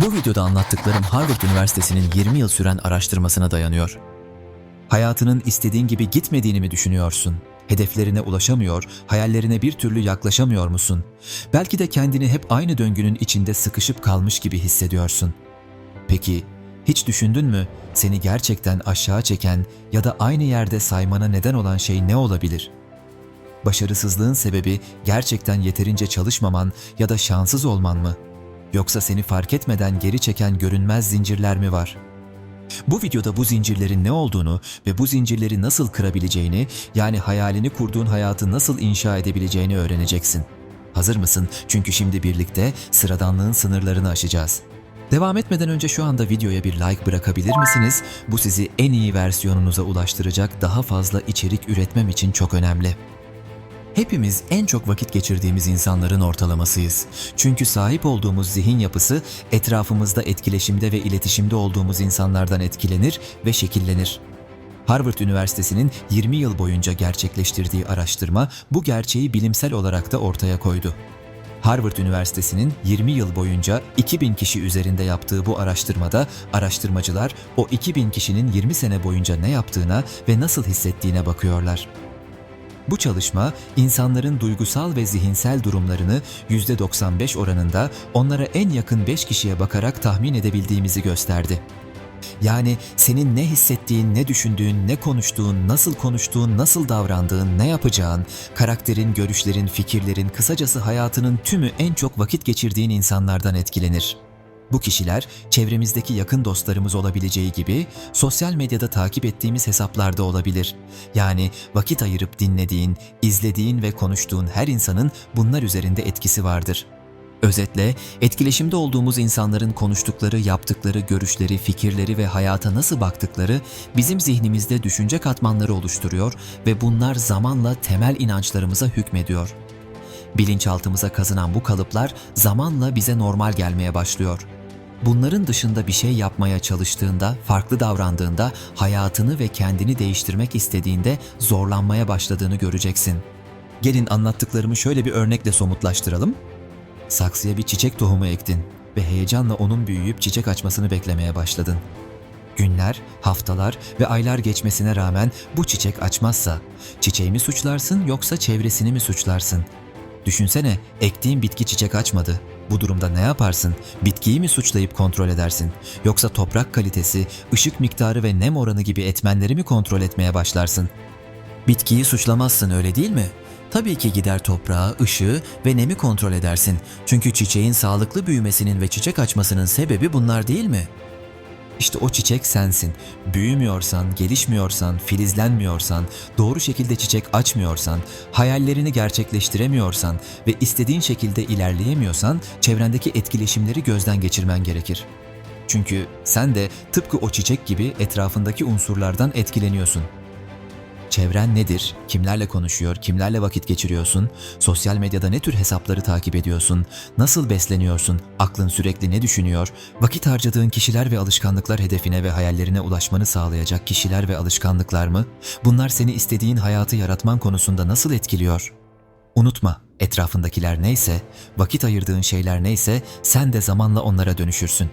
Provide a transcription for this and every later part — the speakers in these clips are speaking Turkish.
Bu videoda anlattıklarım Harvard Üniversitesi'nin 20 yıl süren araştırmasına dayanıyor. Hayatının istediğin gibi gitmediğini mi düşünüyorsun? Hedeflerine ulaşamıyor, hayallerine bir türlü yaklaşamıyor musun? Belki de kendini hep aynı döngünün içinde sıkışıp kalmış gibi hissediyorsun. Peki, hiç düşündün mü seni gerçekten aşağı çeken ya da aynı yerde saymana neden olan şey ne olabilir? Başarısızlığın sebebi gerçekten yeterince çalışmaman ya da şanssız olman mı? Yoksa seni fark etmeden geri çeken görünmez zincirler mi var? Bu videoda bu zincirlerin ne olduğunu ve bu zincirleri nasıl kırabileceğini, yani hayalini kurduğun hayatı nasıl inşa edebileceğini öğreneceksin. Hazır mısın? Çünkü şimdi birlikte sıradanlığın sınırlarını aşacağız. Devam etmeden önce şu anda videoya bir like bırakabilir misiniz? Bu sizi en iyi versiyonunuza ulaştıracak daha fazla içerik üretmem için çok önemli. Hepimiz en çok vakit geçirdiğimiz insanların ortalamasıyız. Çünkü sahip olduğumuz zihin yapısı etrafımızda etkileşimde ve iletişimde olduğumuz insanlardan etkilenir ve şekillenir. Harvard Üniversitesi'nin 20 yıl boyunca gerçekleştirdiği araştırma bu gerçeği bilimsel olarak da ortaya koydu. Harvard Üniversitesi'nin 20 yıl boyunca 2000 kişi üzerinde yaptığı bu araştırmada araştırmacılar o 2000 kişinin 20 sene boyunca ne yaptığına ve nasıl hissettiğine bakıyorlar. Bu çalışma insanların duygusal ve zihinsel durumlarını %95 oranında onlara en yakın 5 kişiye bakarak tahmin edebildiğimizi gösterdi. Yani senin ne hissettiğin, ne düşündüğün, ne konuştuğun, nasıl konuştuğun, nasıl davrandığın, ne yapacağın, karakterin, görüşlerin, fikirlerin, kısacası hayatının tümü en çok vakit geçirdiğin insanlardan etkilenir. Bu kişiler çevremizdeki yakın dostlarımız olabileceği gibi sosyal medyada takip ettiğimiz hesaplarda olabilir. Yani vakit ayırıp dinlediğin, izlediğin ve konuştuğun her insanın bunlar üzerinde etkisi vardır. Özetle, etkileşimde olduğumuz insanların konuştukları, yaptıkları, görüşleri, fikirleri ve hayata nasıl baktıkları bizim zihnimizde düşünce katmanları oluşturuyor ve bunlar zamanla temel inançlarımıza hükmediyor. Bilinçaltımıza kazınan bu kalıplar zamanla bize normal gelmeye başlıyor. Bunların dışında bir şey yapmaya çalıştığında, farklı davrandığında, hayatını ve kendini değiştirmek istediğinde zorlanmaya başladığını göreceksin. Gelin anlattıklarımı şöyle bir örnekle somutlaştıralım. Saksıya bir çiçek tohumu ektin ve heyecanla onun büyüyüp çiçek açmasını beklemeye başladın. Günler, haftalar ve aylar geçmesine rağmen bu çiçek açmazsa çiçeği mi suçlarsın yoksa çevresini mi suçlarsın? Düşünsene ektiğin bitki çiçek açmadı. Bu durumda ne yaparsın? Bitkiyi mi suçlayıp kontrol edersin? Yoksa toprak kalitesi, ışık miktarı ve nem oranı gibi etmenleri mi kontrol etmeye başlarsın? Bitkiyi suçlamazsın öyle değil mi? Tabii ki gider toprağı, ışığı ve nemi kontrol edersin. Çünkü çiçeğin sağlıklı büyümesinin ve çiçek açmasının sebebi bunlar değil mi? İşte o çiçek sensin. Büyümüyorsan, gelişmiyorsan, filizlenmiyorsan, doğru şekilde çiçek açmıyorsan, hayallerini gerçekleştiremiyorsan ve istediğin şekilde ilerleyemiyorsan çevrendeki etkileşimleri gözden geçirmen gerekir. Çünkü sen de tıpkı o çiçek gibi etrafındaki unsurlardan etkileniyorsun. Çevren nedir? Kimlerle konuşuyor? Kimlerle vakit geçiriyorsun? Sosyal medyada ne tür hesapları takip ediyorsun? Nasıl besleniyorsun? Aklın sürekli ne düşünüyor? Vakit harcadığın kişiler ve alışkanlıklar hedefine ve hayallerine ulaşmanı sağlayacak kişiler ve alışkanlıklar mı? Bunlar seni istediğin hayatı yaratman konusunda nasıl etkiliyor? Unutma, etrafındakiler neyse, vakit ayırdığın şeyler neyse sen de zamanla onlara dönüşürsün.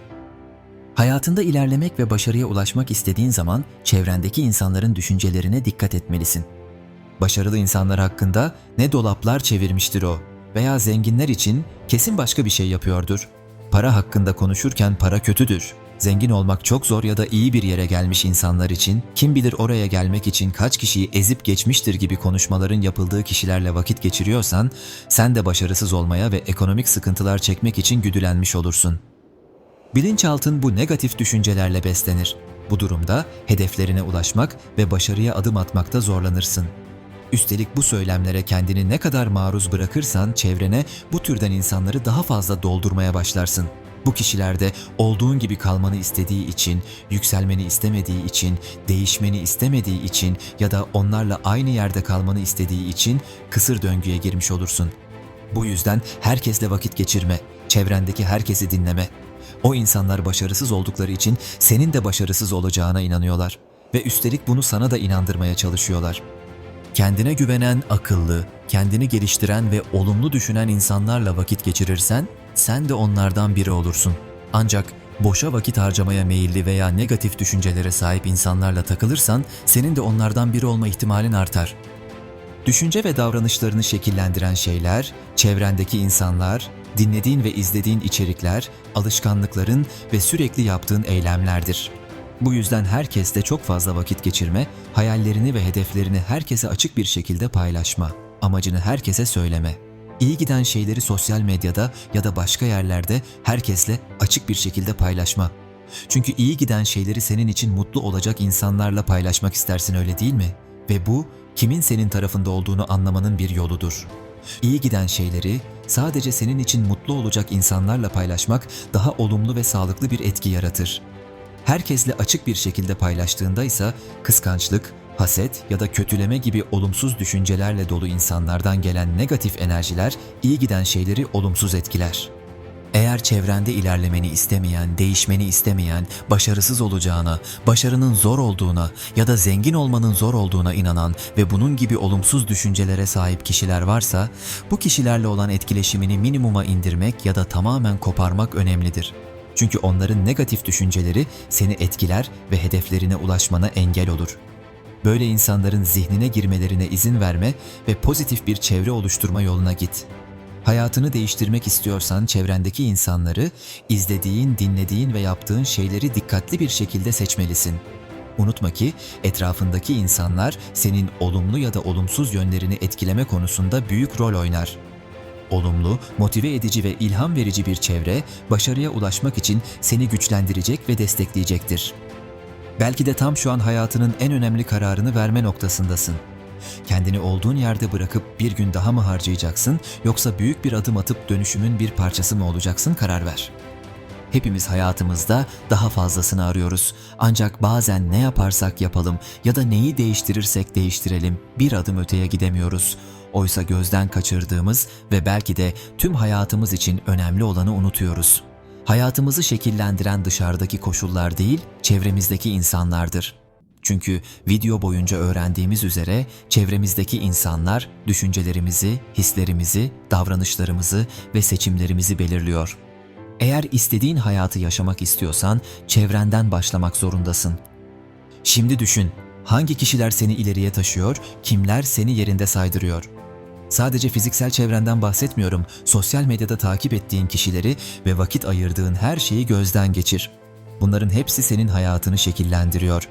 Hayatında ilerlemek ve başarıya ulaşmak istediğin zaman çevrendeki insanların düşüncelerine dikkat etmelisin. Başarılı insanlar hakkında ne dolaplar çevirmiştir o veya zenginler için kesin başka bir şey yapıyordur. Para hakkında konuşurken para kötüdür. Zengin olmak çok zor ya da iyi bir yere gelmiş insanlar için kim bilir oraya gelmek için kaç kişiyi ezip geçmiştir gibi konuşmaların yapıldığı kişilerle vakit geçiriyorsan sen de başarısız olmaya ve ekonomik sıkıntılar çekmek için güdülenmiş olursun. Bilinçaltın bu negatif düşüncelerle beslenir. Bu durumda hedeflerine ulaşmak ve başarıya adım atmakta zorlanırsın. Üstelik bu söylemlere kendini ne kadar maruz bırakırsan çevrene bu türden insanları daha fazla doldurmaya başlarsın. Bu kişilerde olduğun gibi kalmanı istediği için, yükselmeni istemediği için, değişmeni istemediği için ya da onlarla aynı yerde kalmanı istediği için kısır döngüye girmiş olursun. Bu yüzden herkesle vakit geçirme, çevrendeki herkesi dinleme. O insanlar başarısız oldukları için senin de başarısız olacağına inanıyorlar ve üstelik bunu sana da inandırmaya çalışıyorlar. Kendine güvenen, akıllı, kendini geliştiren ve olumlu düşünen insanlarla vakit geçirirsen sen de onlardan biri olursun. Ancak boşa vakit harcamaya meyilli veya negatif düşüncelere sahip insanlarla takılırsan senin de onlardan biri olma ihtimalin artar. Düşünce ve davranışlarını şekillendiren şeyler, çevrendeki insanlar, dinlediğin ve izlediğin içerikler, alışkanlıkların ve sürekli yaptığın eylemlerdir. Bu yüzden herkesle çok fazla vakit geçirme, hayallerini ve hedeflerini herkese açık bir şekilde paylaşma, amacını herkese söyleme. İyi giden şeyleri sosyal medyada ya da başka yerlerde herkesle açık bir şekilde paylaşma. Çünkü iyi giden şeyleri senin için mutlu olacak insanlarla paylaşmak istersin öyle değil mi? Ve bu kimin senin tarafında olduğunu anlamanın bir yoludur. İyi giden şeyleri sadece senin için mutlu olacak insanlarla paylaşmak daha olumlu ve sağlıklı bir etki yaratır. Herkesle açık bir şekilde paylaştığında ise kıskançlık, haset ya da kötüleme gibi olumsuz düşüncelerle dolu insanlardan gelen negatif enerjiler iyi giden şeyleri olumsuz etkiler. Eğer çevrende ilerlemeni istemeyen, değişmeni istemeyen, başarısız olacağına, başarının zor olduğuna ya da zengin olmanın zor olduğuna inanan ve bunun gibi olumsuz düşüncelere sahip kişiler varsa, bu kişilerle olan etkileşimini minimuma indirmek ya da tamamen koparmak önemlidir. Çünkü onların negatif düşünceleri seni etkiler ve hedeflerine ulaşmana engel olur. Böyle insanların zihnine girmelerine izin verme ve pozitif bir çevre oluşturma yoluna git. Hayatını değiştirmek istiyorsan çevrendeki insanları, izlediğin, dinlediğin ve yaptığın şeyleri dikkatli bir şekilde seçmelisin. Unutma ki etrafındaki insanlar senin olumlu ya da olumsuz yönlerini etkileme konusunda büyük rol oynar. Olumlu, motive edici ve ilham verici bir çevre başarıya ulaşmak için seni güçlendirecek ve destekleyecektir. Belki de tam şu an hayatının en önemli kararını verme noktasındasın. Kendini olduğun yerde bırakıp bir gün daha mı harcayacaksın yoksa büyük bir adım atıp dönüşümün bir parçası mı olacaksın karar ver. Hepimiz hayatımızda daha fazlasını arıyoruz. Ancak bazen ne yaparsak yapalım ya da neyi değiştirirsek değiştirelim bir adım öteye gidemiyoruz. Oysa gözden kaçırdığımız ve belki de tüm hayatımız için önemli olanı unutuyoruz. Hayatımızı şekillendiren dışarıdaki koşullar değil, çevremizdeki insanlardır. Çünkü video boyunca öğrendiğimiz üzere çevremizdeki insanlar düşüncelerimizi, hislerimizi, davranışlarımızı ve seçimlerimizi belirliyor. Eğer istediğin hayatı yaşamak istiyorsan çevrenden başlamak zorundasın. Şimdi düşün, hangi kişiler seni ileriye taşıyor, kimler seni yerinde saydırıyor? Sadece fiziksel çevrenden bahsetmiyorum, sosyal medyada takip ettiğin kişileri ve vakit ayırdığın her şeyi gözden geçir. Bunların hepsi senin hayatını şekillendiriyor.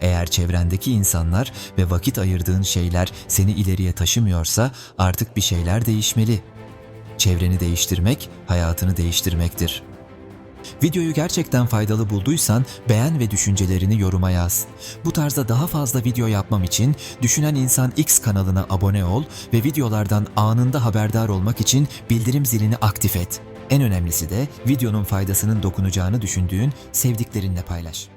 Eğer çevrendeki insanlar ve vakit ayırdığın şeyler seni ileriye taşımıyorsa artık bir şeyler değişmeli. Çevreni değiştirmek, hayatını değiştirmektir. Videoyu gerçekten faydalı bulduysan beğen ve düşüncelerini yoruma yaz. Bu tarzda daha fazla video yapmam için Düşünen İnsan X kanalına abone ol ve videolardan anında haberdar olmak için bildirim zilini aktif et. En önemlisi de videonun faydasının dokunacağını düşündüğün sevdiklerinle paylaş.